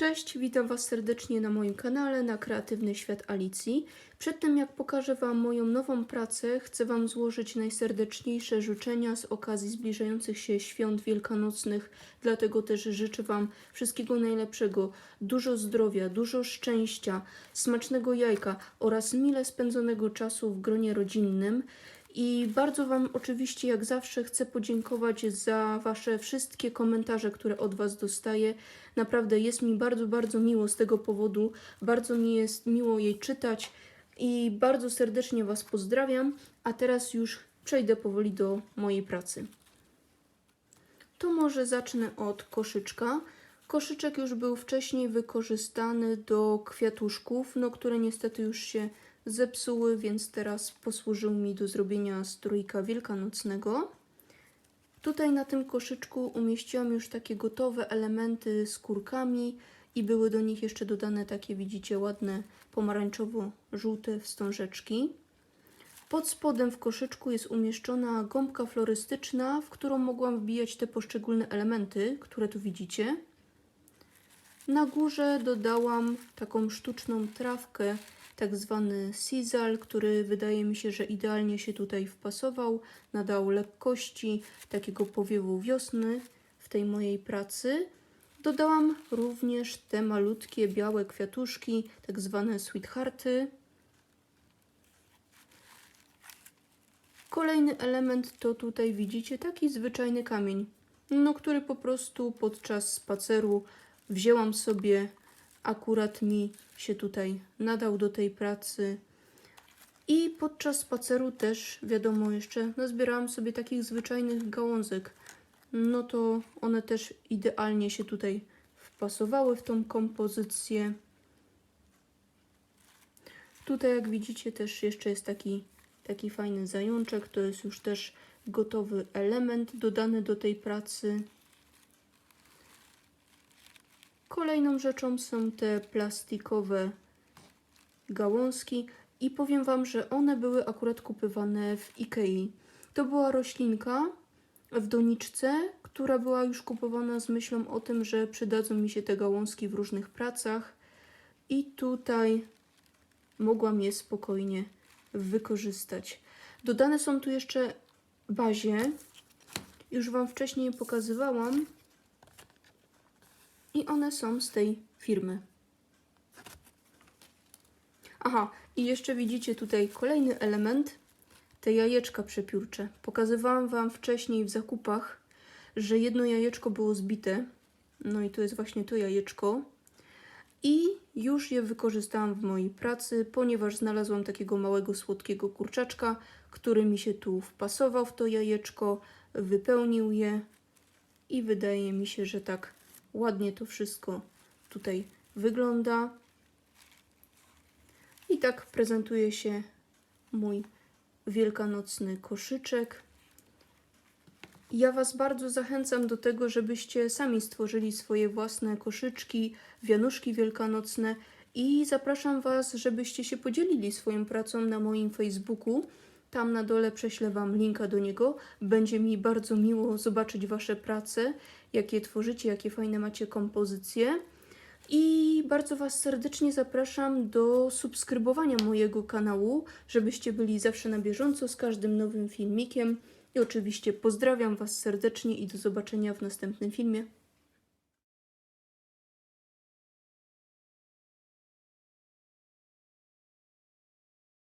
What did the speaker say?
Cześć, witam Was serdecznie na moim kanale na Kreatywny Świat Alicji. Przed tym jak pokażę Wam moją nową pracę, chcę Wam złożyć najserdeczniejsze życzenia z okazji zbliżających się świąt wielkanocnych. Dlatego też życzę Wam wszystkiego najlepszego, dużo zdrowia, dużo szczęścia, smacznego jajka oraz mile spędzonego czasu w gronie rodzinnym. I bardzo Wam oczywiście, jak zawsze, chcę podziękować za Wasze wszystkie komentarze, które od Was dostaję. Naprawdę jest mi bardzo, bardzo miło z tego powodu. Bardzo mi jest miło jej czytać i bardzo serdecznie Was pozdrawiam. A teraz już przejdę powoli do mojej pracy. To może zacznę od koszyczka. Koszyczek już był wcześniej wykorzystany do kwiatuszków, no które niestety już się zepsuły, więc teraz posłużył mi do zrobienia strójka wielkanocnego. Tutaj na tym koszyczku umieściłam już takie gotowe elementy z kurkami i były do nich jeszcze dodane takie, widzicie, ładne pomarańczowo-żółte wstążeczki. Pod spodem w koszyczku jest umieszczona gąbka florystyczna, w którą mogłam wbijać te poszczególne elementy, które tu widzicie. Na górze dodałam taką sztuczną trawkę, tak zwany sisal, który wydaje mi się, że idealnie się tutaj wpasował, nadał lekkości, takiego powiewu wiosny w tej mojej pracy. Dodałam również te malutkie białe kwiatuszki, tak zwane sweethearty. Kolejny element to tutaj widzicie taki zwyczajny kamień, no który po prostu podczas spaceru wzięłam sobie, akurat mi się tutaj nadał do tej pracy. I podczas spaceru też, wiadomo, jeszcze nazbierałam sobie takich zwyczajnych gałązek. No to one też idealnie się tutaj wpasowały w tą kompozycję. Tutaj, jak widzicie, też jeszcze jest taki, taki fajny zajączek. To jest już też gotowy element dodany do tej pracy. Kolejną rzeczą są te plastikowe gałązki i powiem Wam, że one były akurat kupywane w Ikei. To była roślinka w doniczce, która była już kupowana z myślą o tym, że przydadzą mi się te gałązki w różnych pracach i tutaj mogłam je spokojnie wykorzystać. Dodane są tu jeszcze bazie. Już Wam wcześniej pokazywałam, i one są z tej firmy. Aha, i jeszcze widzicie tutaj kolejny element, te jajeczka przepiórcze. Pokazywałam Wam wcześniej w zakupach, że jedno jajeczko było zbite. No i to jest właśnie to jajeczko. I już je wykorzystałam w mojej pracy, ponieważ znalazłam takiego małego, słodkiego kurczaczka, który mi się tu wpasował w to jajeczko, wypełnił je i wydaje mi się, że tak ładnie to wszystko tutaj wygląda. I tak prezentuje się mój wielkanocny koszyczek. Ja Was bardzo zachęcam do tego, żebyście sami stworzyli swoje własne koszyczki, wianuszki wielkanocne i zapraszam Was, żebyście się podzielili swoją pracą na moim Facebooku. Tam na dole prześlę Wam linka do niego. Będzie mi bardzo miło zobaczyć Wasze prace, jakie tworzycie, jakie fajne macie kompozycje. I bardzo Was serdecznie zapraszam do subskrybowania mojego kanału, żebyście byli zawsze na bieżąco z każdym nowym filmikiem. I oczywiście pozdrawiam Was serdecznie i do zobaczenia w następnym filmie.